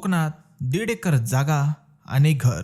कोकणात दीड एकर जागा आणि घर.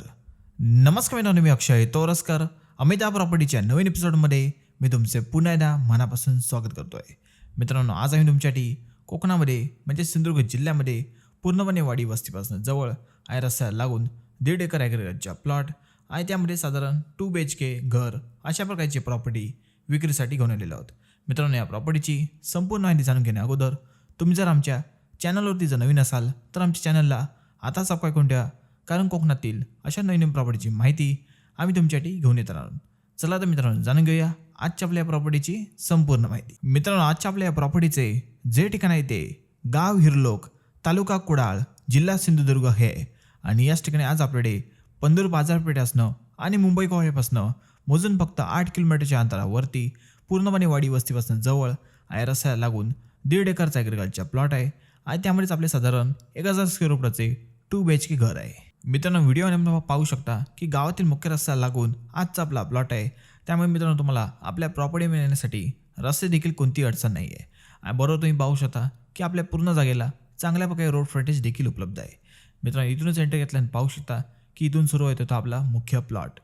नमस्कार मित्रांनो मी अक्षय तोरसकर. अमिता प्रॉपर्टीच्या नवीन एपिसोडमध्ये मी तुमचे पुन्हा एकदा मनापासून स्वागत करतो आहे मित्रांनो आज आम्ही तुमच्यासाठी कोकणामध्ये म्हणजे सिंधुदुर्ग जिल्ह्यामध्ये पूर्णपणे वाडी वस्तीपासून जवळ आहे रस्त्याला लागून दीड एकर ॲग्रिकल्चरचा प्लॉट आणि त्यामध्ये साधारण टू बी एच के घर अशा प्रकारची प्रॉपर्टी विक्रीसाठी घेऊन आलेलो आहोत. मित्रांनो या प्रॉपर्टीची संपूर्ण माहिती जाणून घेण्या अगोदर तुम्ही जर आमच्या चॅनलवरती जर नवीन असाल तर आमच्या चॅनलला आता सबस्क्राईब करून ठेवा. कारण कोकणातील अशा नवीन नवीन प्रॉपर्टीची माहिती आम्ही तुमच्यासाठी घेऊन येत आहोत चला तर मित्रांनो जाणून घेऊया आजच्या आपल्या प्रॉपर्टीची संपूर्ण माहिती. मित्रांनो आजच्या आपल्या प्रॉपर्टीचे जे ठिकाण आहे ते गाव हिरलोक तालुका कुडाळ जिल्हा सिंधुदुर्ग हे आणि याच ठिकाणी आज आपल्याकडे पंधूर बाजारपेठ असणं आणि मुंबई गोव्यापासनं मोजून फक्त आठ किलोमीटरच्या अंतरावरती पूर्णपणे वाडी वस्तीपासून जवळ आणि रस्त्याला लागून दीड एकरचा ॲग्रिकल्चरचा प्लॉट आहे. आणि त्यामध्येच आपले साधारण एक हजार स्क्वेअर फुटाचे टू बी एच के घर आहे. मित्रांनो व्हिडिओ पाहू शकता की गावातील मुख्य रस्त्याला लागून आजचा आपला प्लॉट आहे. त्यामुळे मित्रांनो तुम्हाला आपल्या प्रॉपर्टी मिळण्यासाठी रस्ते देखील कोणतीही अडचण नाही आहे आणि बरोबर तुम्ही पाहू शकता की आपल्या पूर्ण जागेला चांगल्या प्रकारे रोड फ्रंटेज देखील उपलब्ध आहे. मित्रांनो इथूनच एंटर घेतल्याने पाहू शकता की इथून सुरू होतो तो आपला मुख्य प्लॉट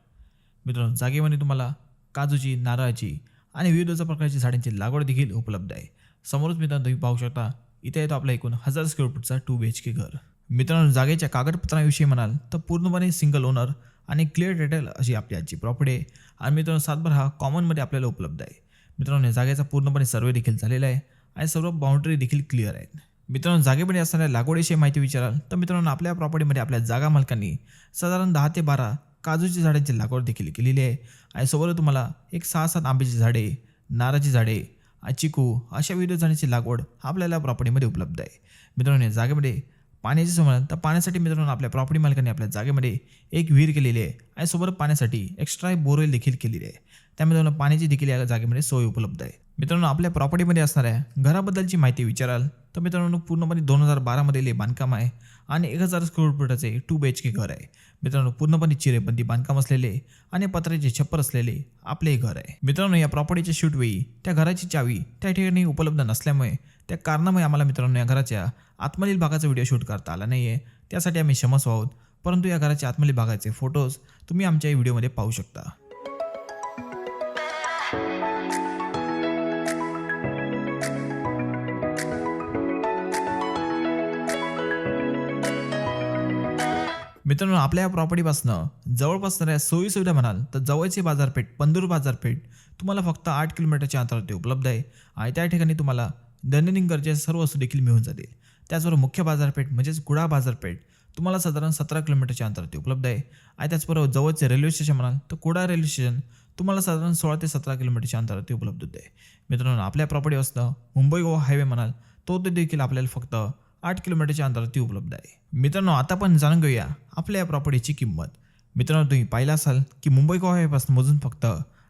मित्रांनो जागेमध्ये तुम्हाला काजूची नारळाची आणि विविध प्रकारची झाडांची लागवड देखील उपलब्ध आहे. समोरच मित्रांनो तुम्ही पाहू शकता इथे येतो आपला एकूण हजार स्क्वेअर फूटचा टू बी एच के घर. मित्रांनो जागेच्या कागदपत्रांविषयी म्हणाल तर पूर्णपणे सिंगल ओनर आणि क्लिअर डिटेल अशी आपली आजची प्रॉपर्टी आहे. आणि मित्रांनो सातबार हा कॉमनमध्ये आपल्याला उपलब्ध आहे. मित्रांनो या जागेचा पूर्णपणे सर्वे देखील झालेला आहे आणि सर्व बाउंड्री देखील क्लिअर आहेत. मित्रांनो जागेमध्ये असणाऱ्या लागवडीविषयी माहिती विचाराल तर मित्रांनो आपल्या प्रॉपर्टीमध्ये आपल्या जागा मालकांनी साधारण दहा ते बारा काजूची झाडांची लागवड देखील केलेली आहे. आणि सोबत तुम्हाला एक सहा सात आंब्याची झाडे नारळाची झाडे चिकू अशा विविध झाडांची लागवड आपल्याला प्रॉपर्टीमध्ये उपलब्ध आहे. मित्रांनो या जागेमध्ये पाण्याची समज तर पाण्यासाठी मित्रांनो आपल्या प्रॉपर्टी मालकांनी आपल्या जागेमध्ये एक विहीर केलेली आहे आणि सोबत पाण्यासाठी एक्स्ट्रा बोरवेल देखील केलेली आहे. त्यामुळे तुम्हाला पाण्याची देखील या जागेमध्ये सोय उपलब्ध आहे. मित्रांनो आपल्या प्रॉपर्टीमध्ये असणाऱ्या घराबद्दलची माहिती विचाराल. तर मित्रांनो पूर्णपणे दोन हजार बारामधील हे बांधकाम आहे. आणि एक हजार स्क्वेअर फुटाचे टू बी एच के घर आहे. मित्रांनो पूर्णपणे चिरेबंदी बांधकाम असलेले आणि पत्र्याचे छप्पर असलेले आपले हे घर आहे. मित्रांनो या प्रॉपर्टीच्या शूटवेळी त्या घराची चावी त्या ठिकाणी उपलब्ध नसल्यामुळे त्या कारणामुळे आम्हाला मित्रांनो या घराच्या आतमधील भागाचा व्हिडिओ शूट करता आला नाही आहे त्यासाठी आम्ही क्षमस्व आहोत परंतु या घराच्या आतमधील भागाचे फोटोज तुम्ही आमच्या या व्हिडिओमध्ये पाहू शकता. मित्रांनो आपल्या या प्रॉपर्टीपासनं जवळपास सोयीसुविधा सोयी म्हणाल तर जवळची बाजारपेठ पंदूर बाजारपेठ तुम्हाला फक्त आठ किलोमीटरच्या अंतरावरती उपलब्ध आहे आणि त्या ठिकाणी तुम्हाला दैनंदिन गरजेच्या सर्व वस्तू देखील मिळून जातील. त्याचबरोबर मुख्य बाजारपेठ म्हणजेच कुडा बाजारपेठ तुम्हाला साधारण सतरा किलोमीटरच्या अंतरावरती उपलब्ध आहे. आणि त्याचबरोबर जवळचे रेल्वे स्टेशन म्हणाल तर कुडा रेल्वे स्टेशन तुम्हाला साधारण सोळा ते सतरा किलोमीटरच्या अंतरावरती उपलब्ध होते मित्रांनो आपल्या प्रॉपर्टीपासनं मुंबई गोवा हायवे म्हणाल तो ते देखील आपल्याला फक्त आठ किलोमीटरच्या अंतरावरती उपलब्ध आहे. मित्रांनो आता पण जाणून घेऊया आपल्या या प्रॉपर्टीची किंमत. मित्रांनो तुम्ही पाहिला असाल की मुंबई गोव्यापासून मोजून फक्त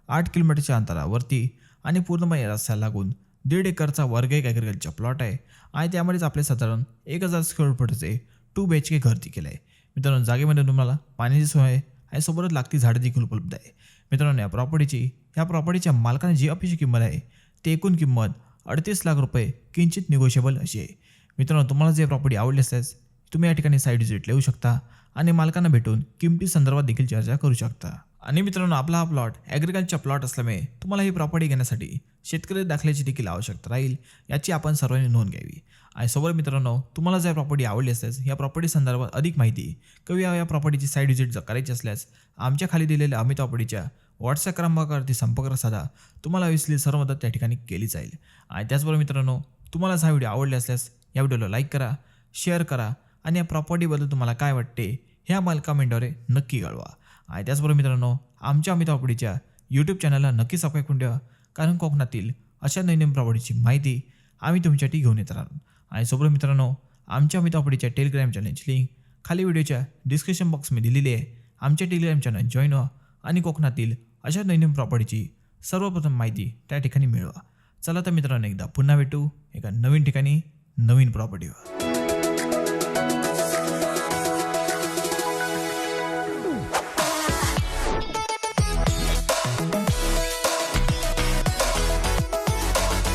आठ किलोमीटरच्या अंतरावरती आणि पूर्णपणे रस्त्याला लागून दीड एकरचा वर्ग एक ॲग्रिकल्चर प्लॉट आहे आणि त्यामध्येच आपले साधारण एक हजार स्क्वेअर फुटचे टू बी एच के घर देखील आहे. मित्रांनो जागेमध्ये तुम्हाला पाण्याची सोय आहे आणि सोबतच लागती झाडं देखील उपलब्ध आहे. मित्रांनो या प्रॉपर्टीची या प्रॉपर्टीच्या मालकाने जी अपेक्षित किंमत आहे ती एकूण किंमत अडतीस लाख रुपये किंचित निगोशिएबल अशी आहे. मित्रांनो तुम्हाला जे प्रॉपर्टी आवडली असल्यास तुम्ही या ठिकाणी साईड विजिट लिहू शकता आणि मालकांना भेटून किमती संदर्भात देखील चर्चा करू शकता. आणि मित्रांनो आपला हा प्लॉट ॲग्रिकल्चर प्लॉट असल्यामुळे तुम्हाला ही प्रॉपर्टी घेण्यासाठी शेतकरी दाखल्याची देखील आवश्यकता राहील याची आपण सर्वांनी नोंद घ्यावी. आणि सोबत मित्रांनो तुम्हाला जर प्रॉपर्टी आवडली असल्यास या प्रॉपर्टी संदर्भात अधिक माहिती किंवा या प्रॉपर्टीची साईड विजिट जर करायची असल्यास आमच्या खाली दिलेल्या अमित प्रॉपर्टीच्या व्हॉट्सअप क्रमांकावरती संपर्क साधा तुम्हाला विसली सर्व मदत त्या ठिकाणी केली जाईल. आणि त्याचबरोबर मित्रांनो तुम्हाला हा व्हिडिओ आवडला असल्यास या व्हिडिओला लाईक करा शेअर करा आणि या प्रॉपर्टीबद्दल तुम्हाला काय वाटते ह्या आम्हाला कमेंटद्वारे नक्की कळवा. आणि त्याचबरोबर मित्रांनो आमच्या अमित प्रॉपर्टीच्या यूट्यूब चॅनलला नक्की सबस्क्राईब करून ठेवा कारण कोकणातील अशा नवीन प्रॉपर्टीची माहिती आम्ही तुमच्यासाठी घेऊन येत राहतो आणि सोबत मित्रांनो आमच्या अमित प्रॉपर्टीच्या टेलिग्राम चॅनलची लिंक खाली व्हिडिओच्या डिस्क्रिप्शन बॉक्समध्ये दिलेली आहे. आमच्या टेलिग्राम चॅनल जॉईन व्हा आणि कोकणातील अशा नवीन प्रॉपर्टीची सर्वप्रथम माहिती त्या ठिकाणी मिळवा. चला तर मित्रांनो एकदा पुन्हा भेटू. एका नवीन ठिकाणी नवीन प्रॉपर्टीवर.